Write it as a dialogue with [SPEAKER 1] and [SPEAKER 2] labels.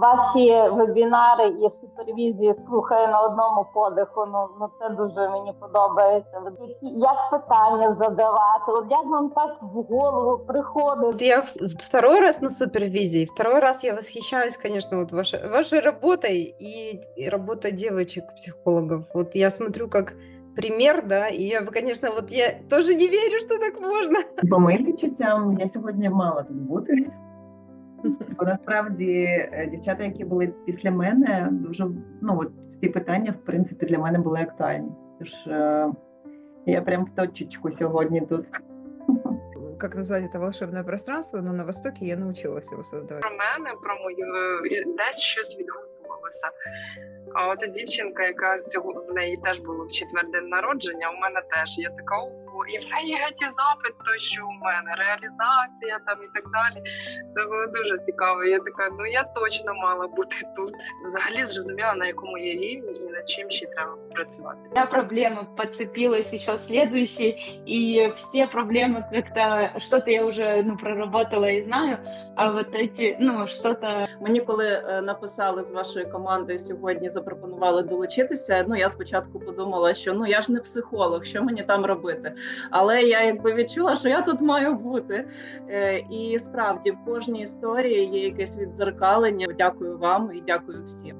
[SPEAKER 1] Ваші вебінари і супервізії слухаю на одному подиху. Ну, ну це дуже мені подобається. От Як питання задавати? От як вам так в голову приходить?
[SPEAKER 2] Я второй раз на супервизии, второй раз я восхищаюсь, конечно, вот вашей, вашей работой и, и работой девочек-психологов. Вот я смотрю как пример, да, и я, бы, конечно, вот я тоже не верю, что так можно.
[SPEAKER 3] По моїм відчуттям, я сьогодні мала тут бути. Бо насправді е, дівчата, які були після мене, дуже ну от всі питання, в принципі, для мене були актуальні. Тож е, я прям в точечку сьогодні тут.
[SPEAKER 4] как назвать это волшебное пространство, но на Востоке я научилась его создавать.
[SPEAKER 5] про мене, про мою е, десь щось відгукувалося. А от дівчинка, яка сьогодні в неї теж було в четвер день народження, у мене теж є така і в неї геть і запит той, що у мене, реалізація там і так далі. Це було дуже цікаво. Я така, ну я точно мала бути тут. Взагалі зрозуміла, на якому є рівні і над чим ще треба працювати.
[SPEAKER 6] Меня проблема подцепилась еще следующий, и все проблемы как-то что-то я уже ну, проработала и знаю, а вот эти, ну, что-то
[SPEAKER 7] Мені коли е, написали з вашої команди сьогодні, запропонували долучитися. Ну я спочатку подумала, що ну я ж не психолог, що мені там робити. Але я якби відчула, що я тут маю бути. Е, І справді в кожній історії є якесь віддзеркалення. Дякую вам і дякую всім.